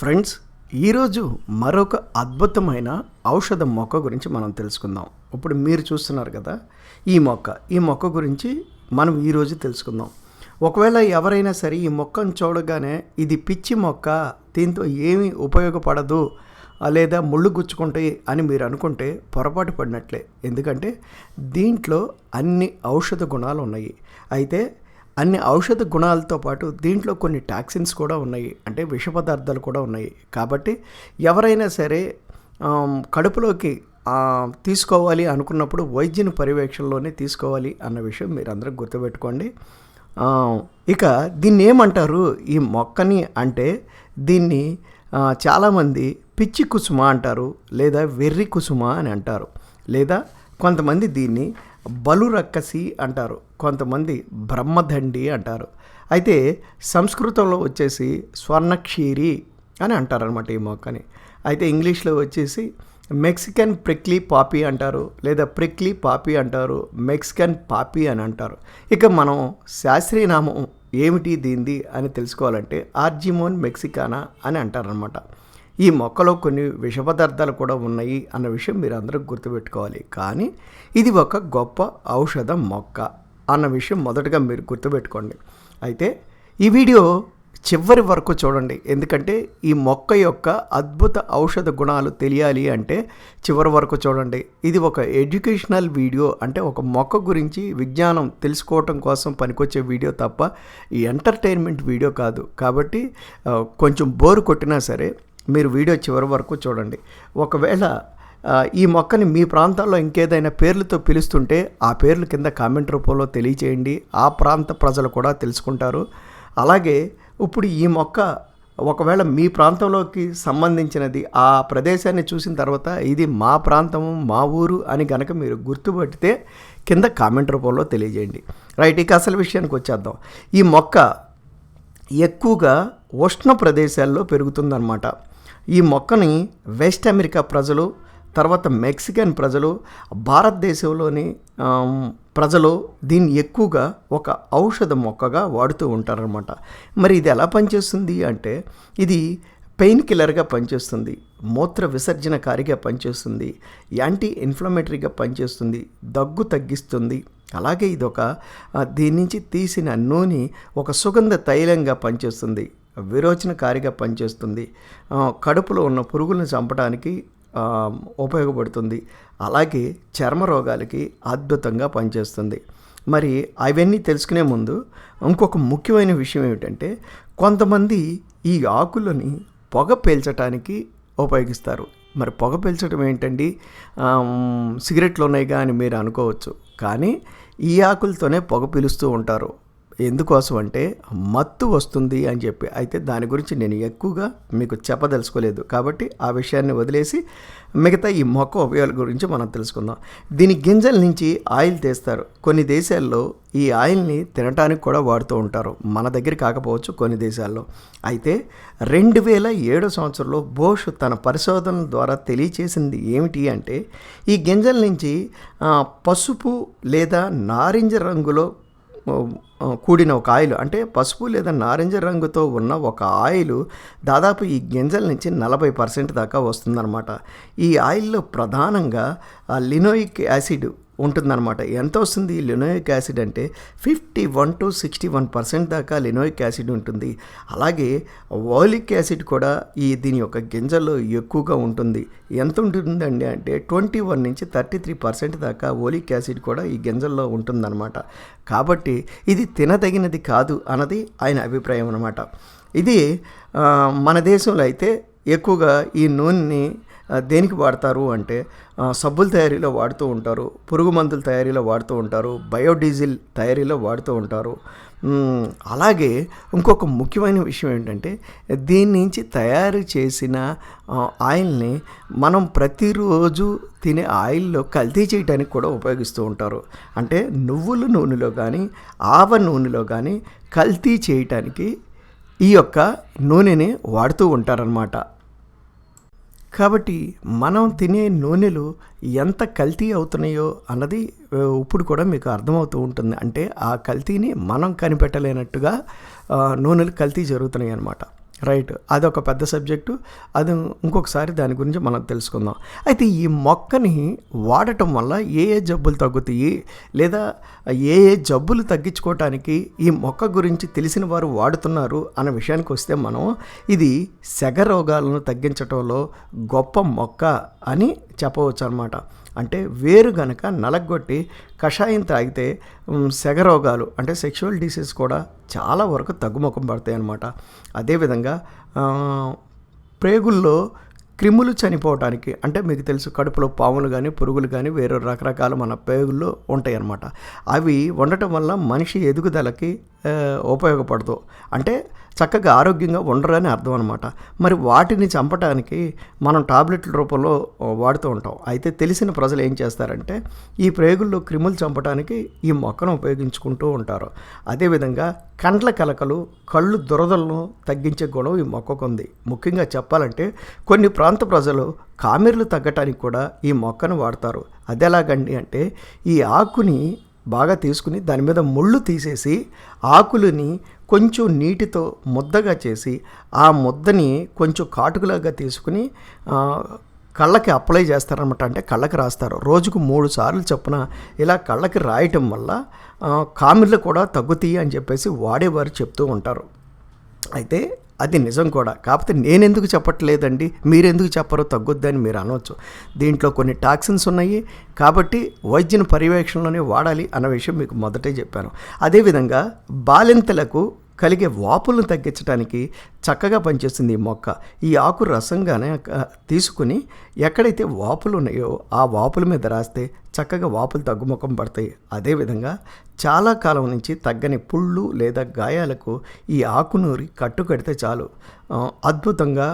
Friends ఈరోజు మరొక అద్భుతమైన ఔషధ మొక్క గురించి మనం తెలుసుకుందాం. ఇప్పుడు మీరు చూస్తున్నారు కదా ఈ మొక్క. ఈ మొక్క గురించి మనం ఈరోజు తెలుసుకుందాం. ఒకవేళ ఎవరైనా సరే ఈ మొక్కను చూడగానే ఇది పిచ్చి మొక్క దీంతో ఏమీ ఉపయోగపడదు లేదా ముళ్ళు గుచ్చుకుంటాయి అని మీరు అనుకుంటే పొరపాటు పడినట్లే. ఎందుకంటే దీంట్లో అన్ని ఔషధ గుణాలు ఉన్నాయి. అయితే అన్ని ఔషధ గుణాలతో పాటు దీంట్లో కొన్ని టాక్సిన్స్ కూడా ఉన్నాయి. అంటే విష పదార్థాలు కూడా ఉన్నాయి. కాబట్టి ఎవరైనా సరే కడుపులోకి తీసుకోవాలి అనుకున్నప్పుడు వైద్యుని పర్యవేక్షణలోనే తీసుకోవాలి అన్న విషయం మీరందరూ గుర్తుపెట్టుకోండి. ఇక దీన్ని ఏమంటారు? ఈ మొక్కని అంటే దీన్ని చాలామంది పిచ్చి కుసుమ అంటారు లేదా వెర్రి కుసుమ అని అంటారు. లేదా కొంతమంది దీన్ని బలురక్కసి అంటారు. కొంతమంది బ్రహ్మదండి అంటారు. అయితే సంస్కృతంలో వచ్చేసి స్వర్ణక్షీరి అని అంటారనమాట ఈ మొక్కని. అయితే ఇంగ్లీష్లో వచ్చేసి మెక్సికన్ ప్రిక్లీ పాపీ అంటారు లేదా ప్రిక్లీ పాపీ అంటారు మెక్సికన్ పాపీ అని అంటారు. ఇక మనం శాస్త్రీయ నామం ఏమిటి దీనిది అని తెలుసుకోవాలంటే ఆర్జిమోన్ మెక్సికానా అని అంటారనమాట ఈ మొక్కలో కొన్ని విష పదార్థాలు కూడా ఉన్నాయి అన్న విషయం మీరు అందరూ గుర్తుపెట్టుకోవాలి. కానీ ఇది ఒక గొప్ప ఔషధ మొక్క అన్న విషయం మొదటగా మీరు గుర్తుపెట్టుకోండి. అయితే ఈ వీడియో చివరి వరకు చూడండి. ఎందుకంటే ఈ మొక్క యొక్క అద్భుత ఔషధ గుణాలు తెలియాలి అంటే చివరి వరకు చూడండి. ఇది ఒక ఎడ్యుకేషనల్ వీడియో అంటే ఒక మొక్క గురించి విజ్ఞానం తెలుసుకోవటం కోసం పనికొచ్చే వీడియో తప్ప ఈ ఎంటర్టైన్మెంట్ వీడియో కాదు. కాబట్టి కొంచెం బోరు కొట్టినా సరే మీరు వీడియో చివరి వరకు చూడండి. ఒకవేళ ఈ మొక్కని మీ ప్రాంతాల్లో ఇంకేదైనా పేర్లతో పిలుస్తుంటే ఆ పేర్లు కింద కామెంట్ రూపంలో తెలియచేయండి. ఆ ప్రాంత ప్రజలు కూడా తెలుసుకుంటారు. అలాగే ఇప్పుడు ఈ మొక్క ఒకవేళ మీ ప్రాంతంలోకి సంబంధించినది ఆ ప్రదేశాన్ని చూసిన తర్వాత ఇది మా ప్రాంతము మా ఊరు అని గనక మీరు గుర్తుపడితే కింద కామెంట్ రూపంలో తెలియజేయండి. రైట్ ఇక అసలు విషయానికి వచ్చేద్దాం. ఈ మొక్క ఎక్కువగా ఉష్ణ ప్రదేశాల్లో పెరుగుతుందన్నమాట. ఈ మొక్కని వెస్ట్ అమెరికా ప్రజలు తర్వాత మెక్సికన్ ప్రజలు భారతదేశంలోని ప్రజలు దీన్ని ఎక్కువగా ఒక ఔషధ మొక్కగా వాడుతూ ఉంటారనమాట మరి ఇది ఎలా పనిచేస్తుంది అంటే ఇది పెయిన్ కిల్లర్గా పనిచేస్తుంది మూత్ర విసర్జనకారిగా పనిచేస్తుంది యాంటీ ఇన్ఫ్లమేటరీగా పనిచేస్తుంది దగ్గు తగ్గిస్తుంది. అలాగే ఇది ఒక దీని నుంచి తీసిన నూనె ఒక సుగంధ తైలంగా పనిచేస్తుంది. విరోచనకారిగా పనిచేస్తుంది. కడుపులో ఉన్న పురుగులను చంపడానికి ఉపయోగపడుతుంది. అలాగే చర్మ రోగాలకి అద్భుతంగా పనిచేస్తుంది. మరి అవన్నీ తెలుసుకునే ముందు ఇంకొక ముఖ్యమైన విషయం ఏమిటంటే కొంతమంది ఈ ఆకులని పొగ పీల్చడానికి ఉపయోగిస్తారు. మరి పొగ పీల్చడం ఏంటండి? సిగరెట్లు ఉన్నాయిగా అని మీరు అనుకోవచ్చు. కానీ ఈ ఆకులతోనే పొగ పీలుస్తూ ఉంటారు. ఎందుకోసం అంటే మత్తు వస్తుంది అని చెప్పి. అయితే దాని గురించి నేను ఎక్కువగా మీకు చెప్పదలుచుకోలేదు. కాబట్టి ఆ విషయాన్ని వదిలేసి మిగతా ఈ మొక్క ఉపయోగాల గురించి మనం తెలుసుకుందాం. దీని గింజల నుంచి ఆయిల్ తీస్తారు. కొన్ని దేశాల్లో ఈ ఆయిల్ని తినడానికి కూడా వాడుతూ ఉంటారు. మన దగ్గర కాకపోవచ్చు కొన్ని దేశాల్లో. అయితే రెండు వేల ఏడో సంవత్సరంలో బోష్ తన పరిశోధన ద్వారా తెలియచేసింది ఏమిటి అంటే ఈ గింజల నుంచి పసుపు లేదా నారింజ రంగులో కూడిన ఒక ఆయిల్. అంటే పసుపు లేదా నారింజ రంగుతో ఉన్న ఒక ఆయిల్ దాదాపు ఈ గింజల నుంచి నలభై పర్సెంట్ దాకా వస్తుందన్నమాట. ఈ ఆయిల్లో ప్రధానంగా లినోయిక్ యాసిడ్ ఉంటుందన్నమాట. ఎంత వస్తుంది లినోయిక్ యాసిడ్ అంటే fifty one to sixty one percent దాకా లినోయిక్ యాసిడ్ ఉంటుంది. అలాగే ఓలిక్ యాసిడ్ కూడా ఈ దీని యొక్క గింజల్లో ఎక్కువగా ఉంటుంది. ఎంత ఉంటుందండి అంటే ట్వంటీ వన్ నుంచి థర్టీ త్రీ పర్సెంట్ దాకా ఓలిక్ యాసిడ్ కూడా ఈ గింజల్లో ఉంటుందన్నమాట. కాబట్టి ఇది తినదగినది కాదు అన్నది ఆయన అభిప్రాయం అనమాట ఇది మన దేశంలో అయితే ఎక్కువగా ఈ నూనెని దేనికి వాడతారు అంటే సబ్బుల తయారీలో వాడుతూ ఉంటారు పురుగు మందుల తయారీలో వాడుతూ ఉంటారు బయోడీజిల్ తయారీలో వాడుతూ ఉంటారు. అలాగే ఇంకొక ముఖ్యమైన విషయం ఏంటంటే దీని నుంచి తయారు చేసిన ఆయిల్ని మనం ప్రతిరోజు తినే ఆయిల్లో కల్తీ చేయడానికి కూడా ఉపయోగిస్తూ ఉంటారు. అంటే నువ్వుల నూనెలో కానీ ఆవ నూనెలో కానీ కల్తీ చేయటానికి ఈ యొక్క నూనెని వాడుతూ ఉంటారనమాట కాబట్టి మనం తినే నూనెలు ఎంత కల్తీ అవుతున్నాయో అన్నది ఇప్పుడు కూడా మీకు అర్థమవుతూ ఉంటుంది. అంటే ఆ కల్తీని మనం కనిపెట్టలేనట్టుగా నూనెలు కల్తీ జరుగుతున్నాయి అన్నమాట రైట్ అదొక పెద్ద సబ్జెక్టు అది ఇంకొకసారి దాని గురించి మనం తెలుసుకుందాం. అయితే ఈ మొక్కని వాడటం వల్ల ఏ ఏ జబ్బులు తగ్గుతాయి? లేదా ఏ ఏ జబ్బులు తగ్గించుకోవటానికి ఈ మొక్క గురించి తెలిసిన వారు వాడుతున్నారు అన్న విషయానికి వస్తే మనం ఇది సెగ రోగాలను తగ్గించటంలో గొప్ప మొక్క అని చెప్పవచ్చు అనమాట అంటే వేరు గనక నలగొట్టి కషాయం తాగితే సెగరోగాలు సెగ రోగాలు అంటే సెక్షువల్ డిసీజ్ కూడా చాలా వరకు తగ్గుముఖం పడతాయి అన్నమాట. అదేవిధంగా ప్రేగుల్లో క్రిములు చనిపోవటానికి అంటే మీకు తెలుసు కడుపులో పాములు కానీ పురుగులు కానీ వేరే రకరకాల మన పేగుల్లో ఉంటాయి అన్నమాట. అవి ఉండటం వల్ల మనిషి ఎదుగుదలకి ఉపయోగపడదు. అంటే చక్కగా ఆరోగ్యంగా ఉండరని అర్థం అనమాట మరి వాటిని చంపడానికి మనం టాబ్లెట్ల రూపంలో వాడుతూ ఉంటాం. అయితే తెలిసిన ప్రజలు ఏం చేస్తారంటే ఈ ప్రేగుల్లో క్రిములు చంపడానికి ఈ మొక్కను ఉపయోగించుకుంటూ ఉంటారు. అదేవిధంగా కండ్ల కలకలు కళ్ళు దురదలను తగ్గించే గుణం ఈ మొక్కకు ఉంది. ముఖ్యంగా చెప్పాలంటే కొన్ని ప్రాంత ప్రజలు కామెర్లు తగ్గటానికి కూడా ఈ మొక్కను వాడతారు. అదెలాగండి అంటే ఈ ఆకుని బాగా తీసుకుని దాని మీద ముళ్ళు తీసేసి ఆకులని కొంచెం నీటితో ముద్దగా చేసి ఆ ముద్దని కొంచెం కాటుకులాగా తీసుకుని కళ్ళకి అప్లై చేస్తారనమాట అంటే కళ్ళకి రాస్తారు. రోజుకు మూడు సార్లు చొప్పున ఇలా కళ్ళకి రాయటం వల్ల ఆ, కూడా తగ్గుతాయి అని చెప్పేసి వాడేవారు చెప్తూ ఉంటారు. అయితే అది నిజం కూడా. కాకపోతే నేనెందుకు చెప్పట్లేదండి? మీరెందుకు చెప్పరో తగ్గుద్దని మీరు అనవచ్చు దీంట్లో కొన్ని టాక్సిన్స్ ఉన్నాయి. కాబట్టి వైద్యుని పర్యవేక్షణలోనే వాడాలి అన్న విషయం మీకు మొదటే చెప్పాను. అదేవిధంగా బాలింతలకు కలిగే వాపులను తగ్గించడానికి చక్కగా పనిచేస్తుంది ఈ మొక్క. ఈ ఆకు రసంగానే తీసుకుని ఎక్కడైతే వాపులు ఉన్నాయో ఆ వాపుల మీద రాస్తే చక్కగా వాపులు తగ్గుముఖం పడతాయి. అదేవిధంగా చాలా కాలం నుంచి తగ్గని పుళ్ళు లేదా గాయాలకు ఈ ఆకునూరి కట్టు కడితే చాలు అద్భుతంగా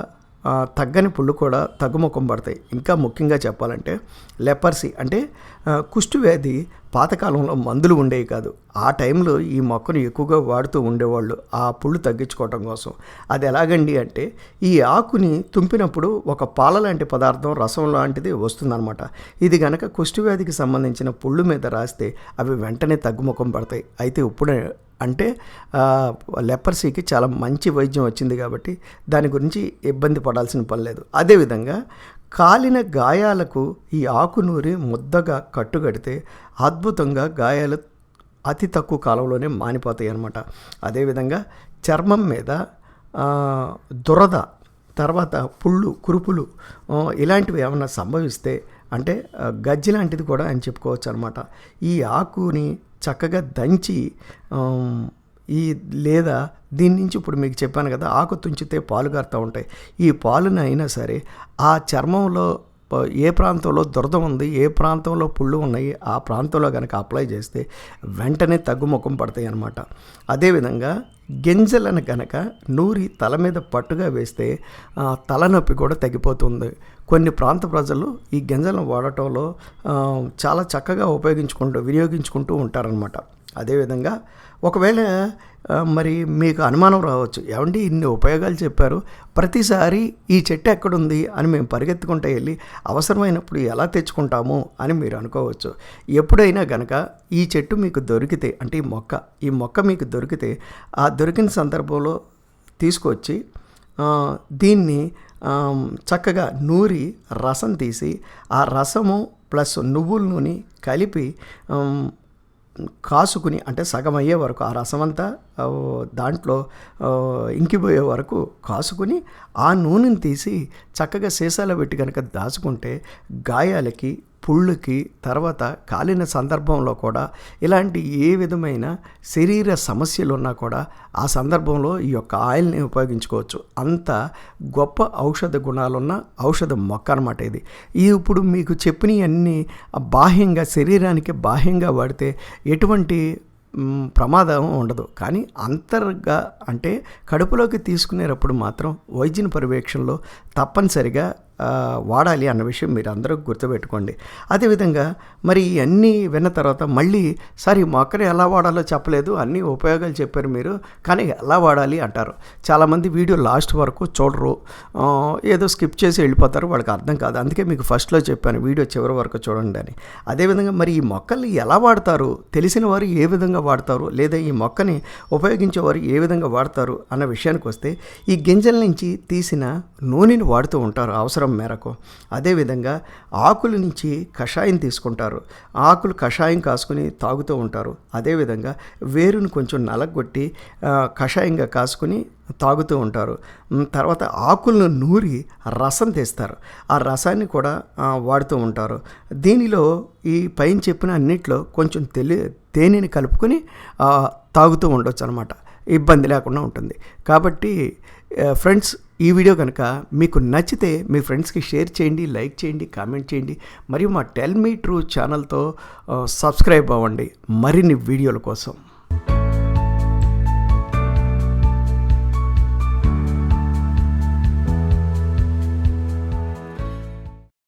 తగ్గని పుళ్ళు కూడా తగ్గుముఖం పడతాయి. ఇంకా ముఖ్యంగా చెప్పాలంటే లెపర్సీ అంటే ఆ, వ్యాధి పాతకాలంలో మందులు ఉండేవి కాదు. ఆ టైంలో ఈ మొక్కను ఎక్కువగా వాడుతూ ఉండేవాళ్ళు ఆ పుళ్ళు తగ్గించుకోవటం కోసం. అది ఎలాగండి అంటే ఈ ఆకుని తుంపినప్పుడు ఒక పాల లాంటి పదార్థం రసం లాంటిది వస్తుందన్నమాట. ఇది గనక కుష్టు వ్యాధికి సంబంధించిన పుళ్ళు మీద రాస్తే అవి వెంటనే తగ్గుముఖం పడతాయి. అయితే ఇప్పుడు అంటే లెపర్సీకి చాలా మంచి వైద్యం వచ్చింది కాబట్టి దాని గురించి ఇబ్బంది పడాల్సిన పని లేదు. అదేవిధంగా కాలిన గాయాలకు ఈ ఆకునూరి ముద్దగా కట్టుకడితే అద్భుతంగా గాయాలు అతి తక్కువ కాలంలోనే మానిపోతాయి అన్నమాట. అదేవిధంగా చర్మం మీద దురద తర్వాత పుళ్ళు కురుపులు ఇలాంటివి ఏమైనా సంభవిస్తే అంటే గజ్జి లాంటిది కూడా అని చెప్పుకోవచ్చు అనమాట ఈ ఆకుని చక్కగా దంచి ఈ లేదా దీని నుంచి ఇప్పుడు మీకు చెప్పాను కదా ఆకు తుంచితే పాలు కారుతూ ఉంటాయి. ఈ పాలుని అయినా సరే ఆ చర్మంలో ఏ ప్రాంతంలో దురద ఉంది ఏ ప్రాంతంలో పుళ్ళు ఉన్నాయి ఆ ప్రాంతంలో కనుక అప్లై చేస్తే వెంటనే తగ్గుముఖం పడతాయి అన్నమాట. అదేవిధంగా గింజలను గనక నూరి తల మీద పట్టుగా వేస్తే తలనొప్పి కూడా తగ్గిపోతుంది. కొన్ని ప్రాంత ప్రజలు ఈ గింజలను వాడటంలో చాలా చక్కగా ఉపయోగించుకుంటూ వినియోగించుకుంటూ ఉంటారనమాట అదేవిధంగా ఒకవేళ మరి మీకు అనుమానం రావచ్చు ఏమండి ఇన్ని ఉపయోగాలు చెప్పారు ప్రతిసారి ఈ చెట్టు ఎక్కడుంది అని మేము పరిగెత్తుకుంటూ వెళ్ళి అవసరమైనప్పుడు ఎలా తెచ్చుకుంటాము అని మీరు అనుకోవచ్చు. ఎప్పుడైనా గనక ఈ చెట్టు మీకు దొరికితే అంటే ఈ మొక్క ఈ మొక్క మీకు దొరికితే ఆ దొరికిన సందర్భంలో తీసుకొచ్చి దీన్ని చక్కగా నూరి రసం తీసి ఆ రసము ప్లస్ నువ్వుల నూనె కలిపి కాసుకుని అంటే సగం అయ్యే వరకు ఆ రసం అంతా దాంట్లో ఇంకిపోయే వరకు కాసుకుని ఆ నూనెని తీసి చక్కగా సీసాలో పెట్టి కనుక దాచుకుంటే గాయాలకి పుళ్ళుకి తర్వాత కాలిన సందర్భంలో కూడా ఇలాంటి ఏ విధమైన శరీర సమస్యలు ఉన్నా కూడా ఆ సందర్భంలో ఈ యొక్క ఆయిల్ని ఉపయోగించుకోవచ్చు. అంత గొప్ప ఔషధ గుణాలున్న ఔషధ మొక్క అనమాట ఇది. ఈ ఇప్పుడు మీకు చెప్పినవన్నీ బాహ్యంగా శరీరానికి బాహ్యంగా వాడితే ఎటువంటి ప్రమాదం ఉండదు. కానీ అంతర్గా అంటే కడుపులోకి తీసుకునేటప్పుడు మాత్రం వైద్యుని పర్యవేక్షణలో తప్పనిసరిగా వాడాలి అన్న విషయం మీరు అందరూ గుర్తుపెట్టుకోండి. అదేవిధంగా మరి ఇవన్నీ విన్న తర్వాత మళ్ళీ సార్ ఈ మొక్కని ఎలా వాడాలో చెప్పలేదు అన్ని ఉపయోగాలు చెప్పారు మీరు కానీ ఎలా వాడాలి? అంటారు. చాలామంది వీడియో లాస్ట్ వరకు చూడరు. ఏదో స్కిప్ చేసి వెళ్ళిపోతారు వాళ్ళకి అర్థం కాదు. అందుకే మీకు ఫస్ట్లో చెప్పాను వీడియో చివరి వరకు చూడండి అని. అదేవిధంగా మరి ఈ మొక్కల్ని ఎలా వాడతారు? తెలిసిన వారు ఏ విధంగా వాడతారు? లేదా ఈ మొక్కని ఉపయోగించేవారు ఏ విధంగా వాడతారు? అన్న విషయానికి వస్తే ఈ గింజల నుంచి తీసిన నూనెని వాడుతూ ఉంటారు అవసరం మేరకు. అదేవిధంగా ఆకుల నుంచి కషాయం తీసుకుంటారు. ఆకులు కషాయం కాసుకుని తాగుతూ ఉంటారు. అదేవిధంగా వేరుని కొంచెం నలగొట్టి కషాయంగా కాసుకుని తాగుతూ ఉంటారు. తర్వాత ఆకులను నూరి రసం తీస్తారు. ఆ రసాన్ని కూడా వాడుతూ ఉంటారు. దీనిలో ఈ పైన చెప్పిన అన్నిట్లో కొంచెం తెలి తేనెని కలుపుకొని తాగుతూ ఉండొచ్చు అనమాట ఇబ్బంది లేకుండా ఉంటుంది. కాబట్టి ఫ్రెండ్స్ ఈ వీడియో కనుక మీకు నచ్చితే మీ ఫ్రెండ్స్కి షేర్ చేయండి లైక్ చేయండి కామెంట్ చేయండి. మరియు మా టెల్ మీ ట్రూ ఛానల్తో సబ్స్క్రైబ్ అవ్వండి. మరిన్ని వీడియోల కోసం.